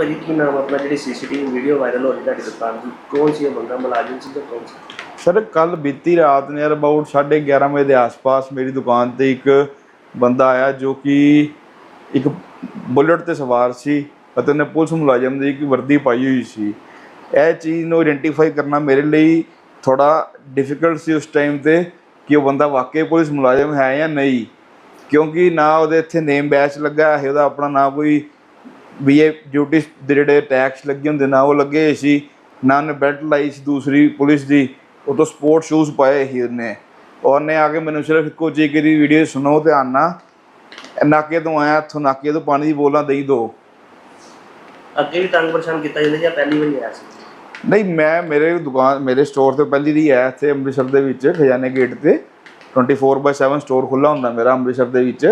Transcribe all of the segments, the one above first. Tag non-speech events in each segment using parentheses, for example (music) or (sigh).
ਭਾਜੀ, ਕੀ ਨਾਮ ਆਪਣਾ? ਜਿਹੜੀ ਸੀਸੀਟੀਵੀ ਵੀਡੀਓ ਵਾਇਰਲ ਹੋ ਰਹੀ ਤੁਹਾਡੀ ਦੁਕਾਨ ਦੀ, ਕੌਣ ਸੀ ਇਹ ਬੰਦਾ? ਮੁਲਾਜ਼ਮ ਸੀ ਜਾਂ ਕੌਣ ਸੀ? ਸਰ ਕੱਲ ਬੀਤੀ ਰਾਤ ਨੇ ਅਬਾਊਟ 11:30 ਵਜੇ ਦੇ ਆਸ-ਪਾਸ ਮੇਰੀ ਦੁਕਾਨ ਤੇ ਇੱਕ ਬੰਦਾ ਆਇਆ ਜੋ ਕਿ ਇੱਕ ਬੁਲਟ ਤੇ ਸਵਾਰ ਸੀ ਅਤੇ ਉਹਨੇ ਪੁਲਿਸ ਮੁਲਾਜ਼ਮ ਦੀ ਇੱਕ ਵਰਦੀ ਪਾਈ ਹੋਈ ਸੀ। ਇਹ ਚੀਜ਼ ਨੂੰ ਆਇਡੈਂਟੀਫਾਈ ਕਰਨਾ ਮੇਰੇ ਲਈ ਥੋੜਾ ਡਿਫਿਕਲਟ ਸੀ ਉਸ ਟਾਈਮ ਤੇ ਕਿ ਉਹ ਬੰਦਾ ਵਾਕਈ ਪੁਲਿਸ ਮੁਲਾਜ਼ਮ ਹੈ ਜਾਂ ਨਹੀਂ। ਕਿਉਂਕਿ ਨਾ ਉਹਦੇ ਇੱਥੇ ਨੇਮ ਬੈਚ ਲੱਗਾ ਹੈ ਉਹਦਾ ਆਪਣਾ ਨਾ ਕੋਈ ਵੀ ਇਹ ਡਿਊਟੀ ਦੇ ਜਿਹੜੇ ਟੈਕਸ ਲੱਗੇ ਹੁੰਦੇ ਨਾ ਉਹ ਲੱਗੇ ਹੋਏ ਸੀ। ਨਾ ਉਹਨੇ ਬੈਲਟ ਲਾਈ ਸੀ ਦੂਸਰੀ ਪੁਲਿਸ ਦੀ ਉਹ ਤੋਂ ਸਪੋਰਟ ਸ਼ੂਜ਼ ਪਾਏ ਸੀ ਉਹਨੇ। ਉਹਨੇ ਆ ਕੇ ਮੈਨੂੰ ਸਿਰਫ ਇੱਕੋ ਚੀਜ਼ ਦੀ ਵੀਡੀਓ ਸੁਣੋ ਧਿਆਨ ਨਾਲ। ਨਾਕੇ ਤੋਂ ਆਇਆ ਇੱਥੋਂ ਨਾਕੇ ਤੋਂ ਪਾਣੀ ਦੀ ਬੋਲਾਂ ਦੇਈ ਦੋ। ਅੱਗੇ ਵੀ ਤੰਗ ਪਰੇਸ਼ਾਨ ਕੀਤਾ ਜਾਂਦਾ ਜਾਂ ਪਹਿਲੀ ਵਾਰੀ ਆਇਆ ਸੀ? ਨਹੀਂ ਮੈਂ ਮੇਰੇ ਦੁਕਾਨ ਮੇਰੇ ਸਟੋਰ ਤੇ ਪਹਿਲੀ ਦੀ ਆਇਆ ਇੱਥੇ ਅੰਮ੍ਰਿਤਸਰ ਦੇ ਵਿੱਚ ਖਜ਼ਾਨੇ ਗੇਟ ਤੇ। 24/7 ਸਟੋਰ ਖੁੱਲਾ ਹੁੰਦਾ ਮੇਰਾ ਅੰਮ੍ਰਿਤਸਰ ਦੇ ਵਿੱਚ।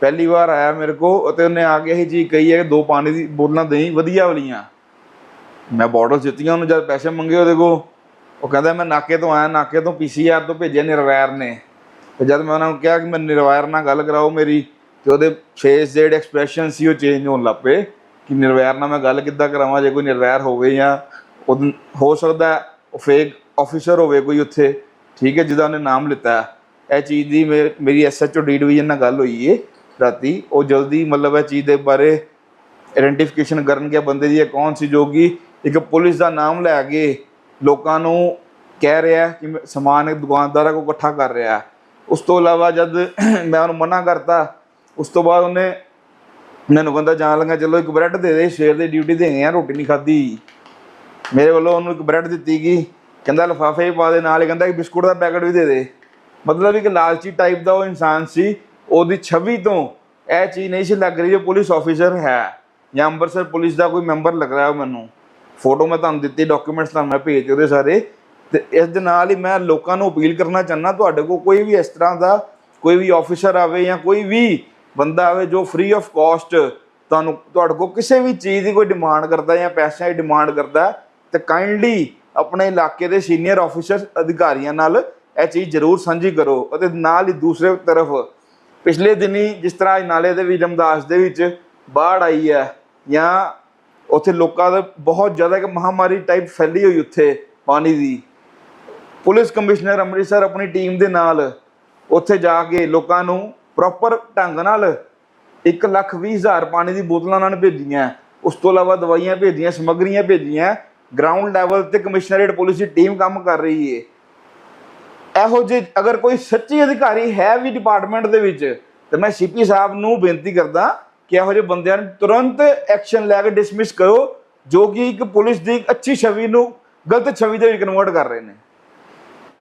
ਪਹਿਲੀ ਵਾਰ ਆਇਆ ਮੇਰੇ ਕੋ ਅਤੇ ਉਹਨੇ ਆ ਕੇ ਇਹ ਚੀਜ਼ ਕਹੀ ਹੈ ਕਿ ਦੋ ਪਾਣੀ ਦੀ ਬੋਤਲਾਂ ਦੇਈ, ਵਧੀਆ ਵਾਲੀਆਂ। ਮੈਂ ਬਾਟਲ ਦਿੱਤੀਆਂ, ਉਹਨੂੰ ਜਦ ਪੈਸੇ ਮੰਗੇ ਉਹਦੇ ਕੋ, ਉਹ ਕਹਿੰਦਾ ਮੈਂ ਨਾਕੇ ਤੋਂ ਆਇਆ, ਨਾਕੇ ਤੋਂ ਪੀਸੀਆਰ ਤੋਂ ਭੇਜਿਆ ਨਿਰਵੈਰ ਨੇ। ਤੇ ਜਦ ਮੈਂ ਉਹਨਾਂ ਨੂੰ ਕਿਹਾ ਕਿ ਮੈਂ ਨਿਰਵੈਰ ਨਾਲ ਗੱਲ ਕਰਾਓ ਮੇਰੀ, ਤੇ ਉਹਦੇ ਫੇਸ ਦੇ ਜਿਹੜੇ ਐਕਸਪ੍ਰੈਸ਼ਨ ਸੀ ਉਹ ਚੇਂਜ ਹੋਣ ਲੱਗ ਪਏ ਕਿ ਨਿਰਵੈਰ ਨਾਲ ਮੈਂ ਗੱਲ ਕਿੱਦਾਂ ਕਰਾਵਾਂ, ਜੇ ਕੋਈ ਨਿਰਵੈਰ ਹੋਵੇ ਜਾਂ ਉਹ ਹੋ ਸਕਦਾ ਉਹ ਫੇਕ ਆਫੀਸਰ ਹੋਵੇ ਕੋਈ ਉੱਥੇ, ਠੀਕ ਹੈ, ਜਿਹਦਾ ਉਹਨੇ ਨਾਮ ਲਿੱਤਾ। ਇਹ ਚੀਜ਼ ਦੀ ਮੇ- ਮੇਰੀ ਐਸਐਚਓ ਡੀ ਡਿਵੀਜ਼ਨ ਨਾਲ ਗੱਲ ਹੋਈ ਏ। ਰਾਤੀ, ਉਹ ਜਲਦੀ ਮਤਲਬ ਇਹ ਚੀਜ਼ ਦੇ ਬਾਰੇ ਆਇਡੈਂਟੀਫਿਕੇਸ਼ਨ ਕਰਨ ਗਿਆ ਬੰਦੇ ਦੀ ਇਹ ਕੌਣ ਸੀ ਜੋ ਕਿ ਇੱਕ ਪੁਲਿਸ ਦਾ ਨਾਮ ਲੈ ਕੇ ਲੋਕਾਂ ਨੂੰ ਕਹਿ ਰਿਹਾ ਕਿ ਮੈਂ ਸਮਾਨ ਇੱਕ ਦੁਕਾਨਦਾਰਾਂ ਕੋ ਇਕੱਠਾ ਕਰ ਰਿਹਾ ਉਸ ਤੋਂ ਇਲਾਵਾ ਜਦ (clears throat) ਮੈਂ ਉਹਨੂੰ ਮਨਾ ਕਰਤਾ, ਉਸ ਤੋਂ ਬਾਅਦ ਉਹਨੇ ਮੈਨੂੰ ਕਹਿੰਦਾ, ਜਾਣ ਲੱਗਾ, ਚਲੋ ਇੱਕ ਬ੍ਰੈਡ ਦੇ ਦੇ ਸ਼ੇਰ ਦੀ ਡਿਊਟੀ ਦੇ ਆ, ਰੋਟੀ ਨਹੀਂ ਖਾਧੀ। ਮੇਰੇ ਵੱਲੋਂ ਉਹਨੂੰ ਇੱਕ ਬ੍ਰੈਡ ਦਿੱਤੀ ਗਈ। ਕਹਿੰਦਾ, ਲਫਾਫੇ ਪਾ ਦੇ ਨਾਲ ਹੀ ਕਹਿੰਦਾ, ਇੱਕ ਬਿਸਕੁਟ ਦਾ ਪੈਕਟ ਵੀ ਦੇ ਦੇ। ਮਤਲਬ ਇੱਕ ਲਾਲਚੀ ਟਾਈਪ ਦਾ ਉਹ ਇਨਸਾਨ ਸੀ। ਉਹਦੀ ਛਵੀ ਤੋਂ ਇਹ ਚੀਜ਼ ਨਹੀਂ ਸੀ ਲੱਗ ਰਹੀ ਜੋ ਪੁਲਿਸ ਆਫੀਸਰ ਹੈ। ਜਾਂ ਅੰਮ੍ਰਿਤਸਰ ਪੁਲਿਸ ਦਾ ਕੋਈ ਮੈਂਬਰ ਲੱਗ ਰਿਹਾ ਉਹ ਮੈਨੂੰ। ਫੋਟੋ ਮੈਂ ਤੁਹਾਨੂੰ ਦਿੱਤੀ ਡਾਕੂਮੈਂਟਸ ਤੁਹਾਨੂੰ ਮੈਂ ਭੇਜ ਉਹਦੇ ਸਾਰੇ। ਤੇ ਇਸ ਦੇ ਨਾਲ ਹੀ ਮੈਂ ਲੋਕਾਂ ਨੂੰ ਅਪੀਲ ਕਰਨਾ ਚਾਹੁੰਦਾ, ਤੁਹਾਡੇ ਕੋਲ ਕੋਈ ਵੀ ਇਸ ਤਰ੍ਹਾਂ ਦਾ ਕੋਈ ਵੀ ਆਫੀਸਰ ਆਵੇ ਜਾਂ ਕੋਈ ਵੀ ਬੰਦਾ ਆਵੇ ਜੋ ਫ੍ਰੀ ਆਫ ਕਾਸਟ ਤੁਹਾਨੂੰ, ਤੁਹਾਡੇ ਕੋਲ ਕਿਸੇ ਵੀ ਚੀਜ਼ ਦੀ ਕੋਈ ਡਿਮਾਂਡ ਕਰਦਾ ਜਾਂ ਪੈਸਿਆਂ ਦੀ ਡਿਮਾਂਡ ਕਰਦਾ, ਤੇ ਕਾਈਂਡਲੀ ਆਪਣੇ ਇਲਾਕੇ ਦੇ ਸੀਨੀਅਰ ਆਫੀਸਰ ਅਧਿਕਾਰੀਆਂ ਨਾਲ ਇਹ ਚੀਜ਼ ਜ਼ਰੂਰ ਸਾਂਝੀ ਕਰੋ ਅਤੇ ਨਾਲ ਹੀ ਦੂਸਰੇ ਤਰਫ ਪਿਛਲੇ ਦਿਨੀ ਜਿਸ ਤਰ੍ਹਾਂ ਇਹ ਨਾਲੇ ਦੇ ਵੀ ਰਮਦਾਸ ਦੇ ਵਿੱਚ ਬਾੜ ਆਈ ਹੈ ਜਾਂ ਉੱਥੇ ਲੋਕਾਂ ਦਾ ਬਹੁਤ ਜ਼ਿਆਦਾ ਇੱਕ ਮਹਾਮਾਰੀ ਟਾਈਪ ਫੈਲੀ ਹੋਈ ਉੱਥੇ ਪਾਣੀ ਦੀ। ਪੁਲਿਸ ਕਮਿਸ਼ਨਰ ਅੰਮ੍ਰਿਤਸਰ ਆਪਣੀ ਟੀਮ ਦੇ ਨਾਲ ਉੱਥੇ ਜਾ ਕੇ ਲੋਕਾਂ ਨੂੰ ਪ੍ਰੋਪਰ ਢੰਗ ਨਾਲ 1 ਲੱਖ ਵੀਹ ਹਜ਼ਾਰ ਪਾਣੀ ਦੀ ਬੋਤਲਾਂ ਉਹਨਾਂ ਨੇ ਭੇਜੀਆਂ। ਉਸ ਤੋਂ ਇਲਾਵਾ ਦਵਾਈਆਂ ਭੇਜੀਆਂ, ਸਮੱਗਰੀਆਂ ਭੇਜੀਆਂ। ਗਰਾਊਂਡ ਲੈਵਲ ਤੇ ਕਮਿਸ਼ਨਰੇਟ ਪੁਲਿਸ ਦੀ ਟੀਮ ਕੰਮ ਕਰ ਰਹੀ ਹੈ ਇਹੋ ਜਿਹੇ, ਅਗਰ ਕੋਈ ਸੱਚੀ ਅਧਿਕਾਰੀ ਹੈ ਵੀ ਡਿਪਾਰਟਮੈਂਟ ਦੇ ਵਿੱਚ, ਤੇ ਮੈਂ ਸੀਪੀ ਸਾਹਿਬ ਨੂੰ ਬੇਨਤੀ ਕਰਦਾ ਕਿ ਇਹੋ ਜਿਹੇ ਬੰਦਿਆਂ ਨੂੰ ਤੁਰੰਤ ਐਕਸ਼ਨ ਲੈ ਕੇ ਡਿਸਮਿਸ ਕਰੋ ਜੋ ਕਿ ਇੱਕ ਪੁਲਿਸ ਦੀ ਇੱਕ ਅੱਛੀ ਛਵੀ ਨੂੰ ਗਲਤ ਛਵੀ ਦੇ ਵਿੱਚ ਕਨਵਰਟ ਕਰ ਰਹੇ ਨੇ।